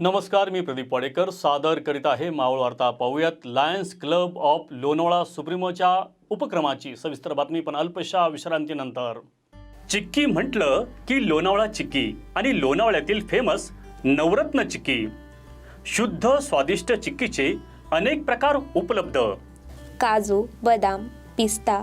नमस्कार मी प्रदीप वाडेकर. सादर करीत आहे मावळ वार्ता पाहूयात. लायन्स क्लब ऑफ लोणावळा सुप्रीमोच्या उपक्रमाची सविस्तर बातमी पण अल्पशा विश्रांतीनंतर. चिक्की म्हटलं की लोणावळा चिक्की आणि लोणावळ्यातील फेमस नवरत्न चिक्की. शुद्ध स्वादिष्ट चिक्कीचे अनेक प्रकार उपलब्ध. काजू बदाम पिस्ता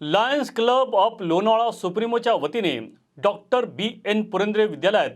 Lions club of Lonavala सुप्रीमोच्या वतीने डॉक्टर बी एन पुरंदरे विद्यालयात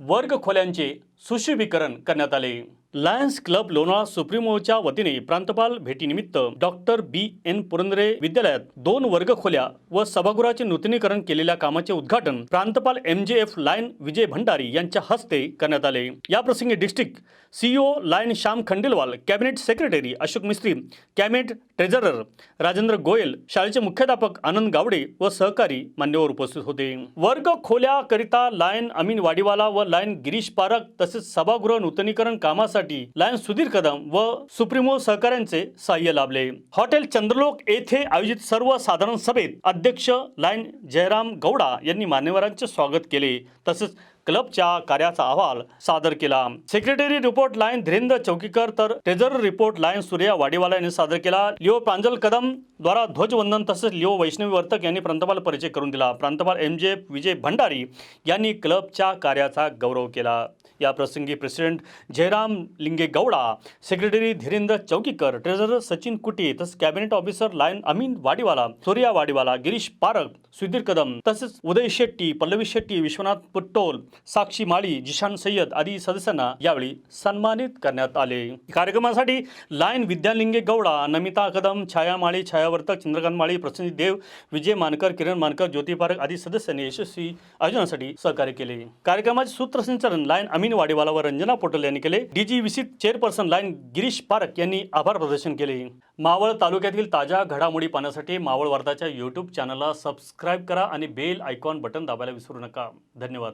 वर्ग खोल्यांचे सुशोभीकरण करण्यात आले. लायन्स क्लब लोणावळा सुप्रीमोच्या वतीने प्रांतपाल भेटीनिमित्त डॉक्टर बी. एन. पुरंदरे विद्यालयात दोन वर्ग खोल्या व सभागृहाचे नूतनीकरण केलेल्या कामाचे उद्घाटन प्रांतपाल M. J. F. Lion Vijay Bhandari यांच्या हस्ते करण्यात आले. या प्रसंगी district CEO lion Shyam Khandelwal cabinet secretary Ashok Mistry cabinet treasurer Rajendra Goyal शाळेचे मुख्याध्यापक आनंद गावडे व सहकारी मान्यवर उपस्थित होते. वर्ग खोल्याकरिता लायन अमीन वाडीवाला व लायन गिरीश पारक तसेच सभागृह नूतनीकरण कामासाठी लायन सुधीर कदम व सुप्रीमो सहकाऱ्यांचे सहाय्य लाभले. हॉटेल चंद्रलोक येथे आयोजित सर्व साधारण सभेत अध्यक्ष लायन जयराम गौडा यांनी मान्यवरांचे स्वागत केले. तसेच क्लबच्या कार्याचा अहवाल सादर केला. Secretary report lion Dhirendra Chowkikar तर treasurer report lion Surya Wadiwala यांनी सादर केला. लिओ प्रांजल कदम द्वारा ध्वजवंदन तसेच लिओ वैष्णवी वर्तक यांनी प्रांतपाल परिचय करून दिला. प्रांतपाल एम जे विजय भंडारी यांनी क्लबच्या कार्याचा गौरव केला. या प्रसंगी president Jayram Linge Gowda secretary Dhirendra Choukikar treasurer Sachin Kuti तसेच cabinet officer lion Amin Wadiwala Surya Wadiwala Girish Parak Sudhir Kadam तसेच उदय शेट्टी पल्लवी शेट्टी विश्वनाथ पुट्टोल साक्षी माळी जिशान सय्यद आदी सदस्यांना यावेळी सन्मानित करण्यात आले. कार्यक्रमासाठी लायन विद्यालिंगे गौडा नमिता कदम छाया माळी छायावर्तक चंद्रकांत माळी प्रसन्न देव विजय मानकर किरण मानकर ज्योती पारक आदी सदस्यांनी यशस्वी आयोजनासाठी सहकार्य केले. कार्यक्रमाचे सूत्रसंचालन लायन अमीन वाडेवाला व रंजना पोटल यांनी केले. DG visit chairperson lion Girish Parak यांनी आभार प्रदर्शन केले. मावळ तालुक्यातील ताज्या घडामोडी पाहण्यासाठी मावळ वार्ताच्या यूट्यूब चॅनलला सबस्क्राईब करा आणि बेल आयकॉन बटन दाबायला विसरू नका. धन्यवाद.